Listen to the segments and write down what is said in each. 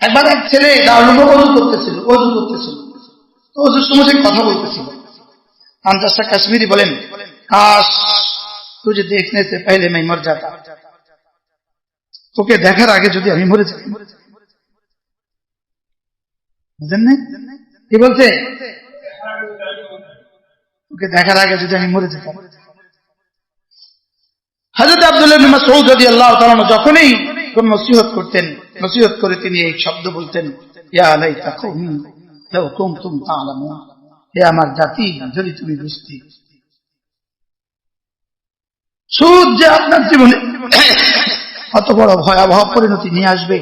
একবার এক ছেলে অজু করতেছিল অজু করতেছিল। তো অজুর সময় সে কথা বলতেছিল। আন্দাজটা কাশ্মীরি বলেন, কাশ তুঝে দেখনে সে मैं মর যাতা তোকে দেখার আগে যদি আমি মরে যাই। বুঝলেন কি বলছে? দেখার আগে যদি আমি মরে যেতাম আব্দুল্লাহ মাসউদ রাদিয়াল্লাহু তাআলা যখনই কোন নসিহত করতেন, নসিহত করে তিনি এই শব্দ বলতেন হে আমার জাতি, যদি তুমি বুঝতে। সুদ যে আপনার জীবনে কত বড় ভয়াবহ পরিণতি নিয়ে আসবে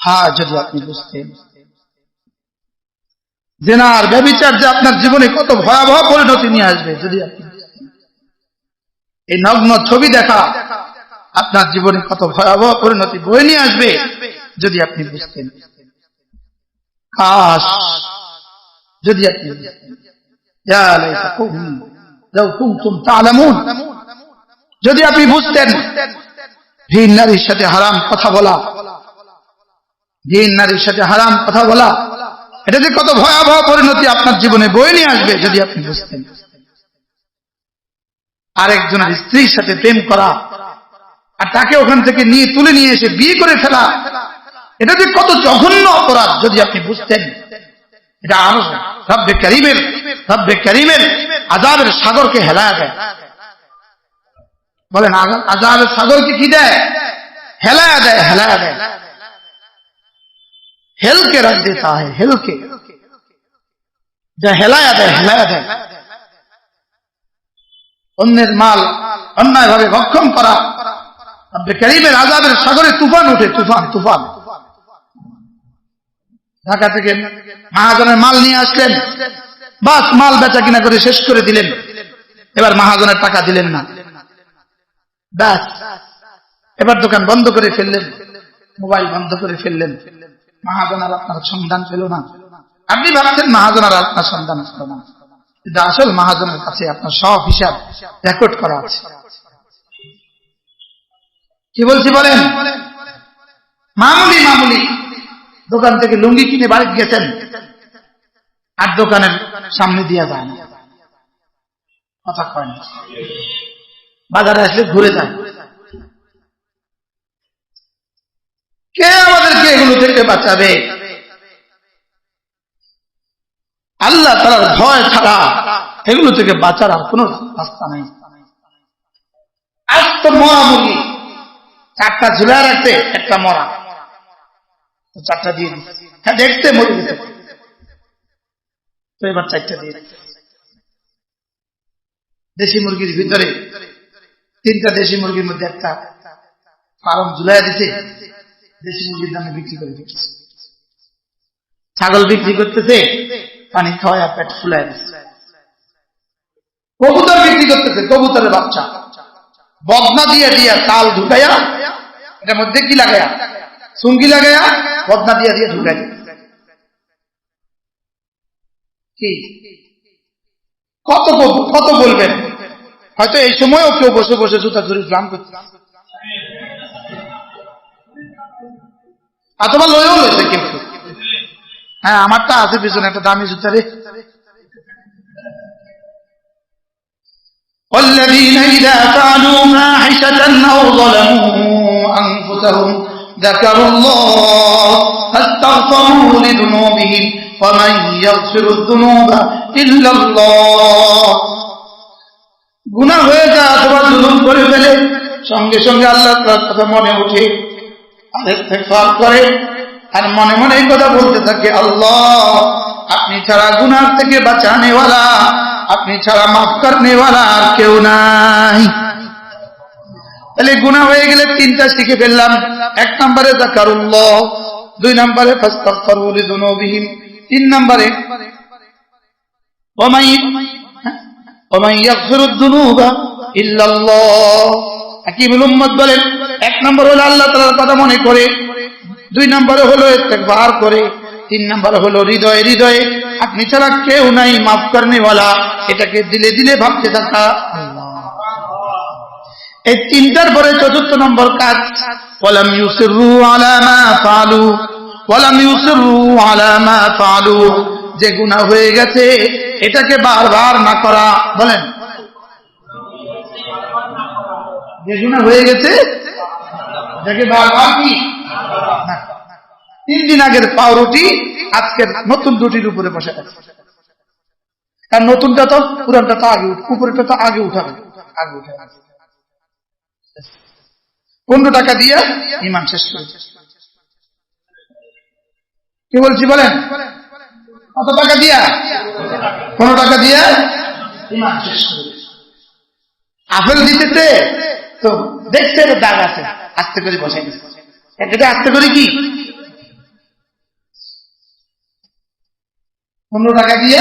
হ্যাঁ যদি আপনি বুঝতেন। জেনার ব্যবিচার যে আপনার জীবনে কত ভয়াবহ পরিণতি নিয়ে আসবে, যদি আপনি এই নগ্ন ছবি দেখা আপনার জীবনে কত ভয়াবহ পরিণতি বয়ে নিয়ে আসবে যদি আপনি বুঝতেন। কাশ, যদি আপনি যদি আপনি বুঝতেন, ভিন নারীর সাথে হারাম কথা বলা। ভিন নারীর সাথে হারাম কথা বলা। এটা যে কত ভয়াবহ পরিণতি আপনার জীবনে বয়ে নিয়ে আসবে যদি আপনি বুঝতেন। আরেকজনের স্ত্রীর সাথে প্রেম করা আর তাকে ওখান থেকে নিয়ে তুলে নিয়ে এসে বিয়ে করে ফেলা। এটা যে কত জঘন্য অপরাধ যদি আপনি বুঝতেন। এটা আরও রব্বে করিমের রব্বে করিমের আজাবের সাগরকে হেলায়া দেয়। বলেন আজাবের সাগরকে কি দেয়? হেলায়া দেয় হেলায়া দেয়। হেলকে রখ দেতা হয় হেলকে। যা হেলায়া দেয় হেলায়া দেয়। অন্যের মাল অন্যায় ভাবে ভক্ষণ করা সাগরে তুফান উঠে, তুফান তুফান। ঢাকা থেকে মহাজনের মাল নিয়ে আসলেন। বাস, মাল বেচা কিনা করে শেষ করে দিলেন। এবার মহাজনের টাকা দিলেন না। ব্যাস। এবার দোকান বন্ধ করে ফেললেন। মোবাইল বন্ধ করে ফেললেন। মহাজন আর আপনার সন্ধান পেল না। আপনি ভাবছেন মহাজন আর আপনার সন্ধান আসলো না। কিন্তু আসল মহাজনের কাছে আপনার সব হিসাব রেকর্ড করা আছে। কি বলছি বলেন? মামুলি মামুলি। দোকান থেকে লুঙ্গি কিনে বাড়ি গেছেন। আর দোকানের সামনে দিয়ে যায় না। কথা কয় না। বাজারে আসলে ঘুরে যায়। কে আমাদেরকে এগুলো থেকে বাঁচাবে? আল্লাহ তালার ভয় ছাড়া এগুলো থেকে বাঁচার আর কোন রাস্তা নেই। আজ তো মুরগি চারটা ঝুলা রাখতে, একটা মরা। চারটা দিয়ে হ্যাঁ দেখতে মরে এবার চারটা দিয়ে দেশি মুরগির ভিতরে, তিনটা দেশি মুরগির মধ্যে একটা ফার্ম ঝুলাই দিছে, দেশি মুরগির দামে বিক্রি করে দিচ্ছে। ছাগল বিক্রি করতেছে, পানি খাওয়ায় আর পেট ফুলাই দিচ্ছে। কবুতর বিক্রি করতেছে, কবুতরের বাচ্চা। বদনা দিয়ে দিয়ে তাল ঢুকাইয়া এটার মধ্যে কি লাগাইয়া সুঙ্গি লাগাইয়া বদনা দিয়ে দিয়ে ঢুকাই দিচ্ছে কি কত বল- কত বলবেন হয়তো এই সময়ও কেউ বসে বসে জুতা ধরে ইসলাম করছে অথবা লয়েও লইছে কেউ কেউ। হ্যাঁ আমারটা আছে পিছনে একটা দামি জুতা রে والذين إذا فعلوا فاحشة أو ظلموا أنفسهم ذكروا الله فاستغفروا لذنوبهم ومن يغفر الذنوب إلا الله গুনাহ হয়ে যায় অথবা জুলুম করে ফেলে সঙ্গে সঙ্গে আল্লাহ তাআলার কথা মনে উঠে আর ইস্তেগফার করে আর মনে মনে এই কথা বলতে থাকে আল্লাহ আপনি ছাড়া গুনার থেকে বাঁচানেওয়ালা আপনি ছাড়া মাফ করনেওয়ালা আর কেউ নাই তাহলে গুণা হয়ে গেলে তিনটা শিখে ফেললাম। এক নম্বরে দুই নম্বরে তিন নম্বরে এক নম্বর হলো আল্লাহ তাআলার কথা মনে করে, দুই নম্বরে হলো ইস্তেগফার করে, তিন নম্বর হলো হৃদয়ে হৃদয়ে। আপনি ছাড়া কেউ নাই, মাফ করনেওয়ালা এটাকে দিলে দিলে ভাবতে থাকা। এই তিনটার পরে চতুর্থ নম্বর কাজ, ওয়ালাম ইউসিরু আলা মা ফালু, ওয়ালাম ইউসিরু আলা মা ফালু। যে গুনাহ হয়ে গেছে, এটাকে বারবার না করা, বলেন। যে হয়ে গেছে, এটাকে বারবার কি? তিন দিন আগের পাউরুটি আজকের নতুন রুটির উপরে বসে আছে কারণ নতুনটা তো পুরানটা তো আগে উপরেটা তো আগে উঠাবে। আগে উঠে পনেরো টাকা দিয়ে ইমান শেষ করে কি বলছি বলেন? কত টাকা দিয়া? পনেরো টাকা দিয়া ইমান শেষ করে আপেল দিতেছে, তো দেখছে দাগ আছে, আস্তে করে বসে এটা আস্তে করে কি? পনেরো টাকা দিয়ে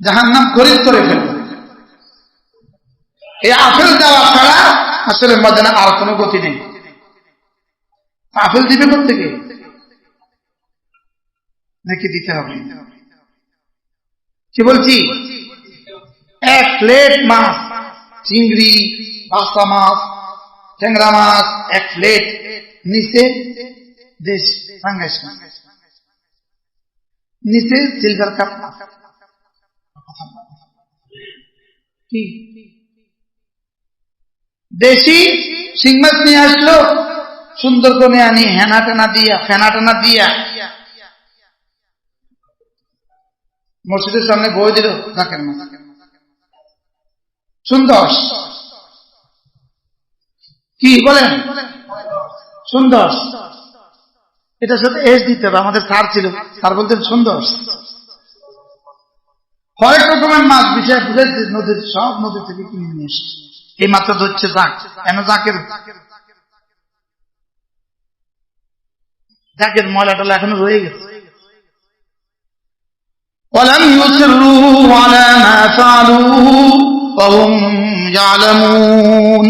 জাহান নাম করে ফেলবে। এই আপেল দেওয়া ছাড়া আসলে মজানা আর কোনো গতি নেই। আপেল দিবে থেকে নাকি দিতে হবে? কি বলছি? এক প্লেট মাছ, চিংড়ি, বাসা মাছ, ট্যাংরা মাছ, এক প্লেট নিচে দেশ বাংলাদেশ নিচে সিলভার কাপ কি? দেশি শিং মাছ নিয়ে আসলো সুন্দর করে আনি হেনা টেনা দিয়া ফেনা টেনা দিয়া। মসজিদের সামনে বই দিল, দেখেন সুন্দর। কি বলেন? সুন্দর। এটার সাথে এস দিতে হবে, আমাদের স্যার ছিল। স্যার বলতেন সুন্দর। হরেক রকমের মাছ বিষয় বুঝে নদীর সব নদী থেকে কিনে নিয়ে এসছে। এই মাত্র ধরছে জাক কেন জাকের জাকের ময়লা টলা এখনো রয়ে গেছে ولم يصروا على ما فعلوا وهم يعلمون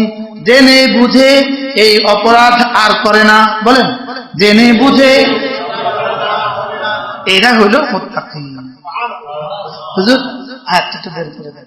জেনে বুঝে এই অপরাধ আর করে না বলেন জেনে বুঝে এরা হলো মুত্তাকি হুজুর আয়াতটা বের করে দেন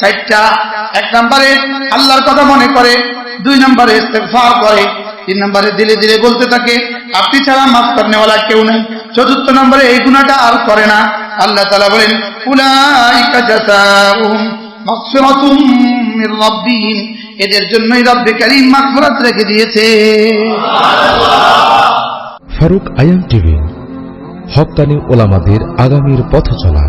চারটা, এক নম্বরে আল্লাহর কথা মনে করে, দুই নম্বরে ইস্তেগফার করে, তিন নম্বরে ধীরে ধীরে বলতে থাকে, আপনি ছাড়া মাফ করনেওয়ালা কেউ নেই। চতুর্থ নম্বরে এই গুণাটা আর করে না। আল্লাহ তালা বলেন এদের জন্যই রব্বে কারীম মাগফিরাত রেখে দিয়েছে। ফারুক আয়াম টিভি হকানি ওলামাদের আগামীর পথ চলা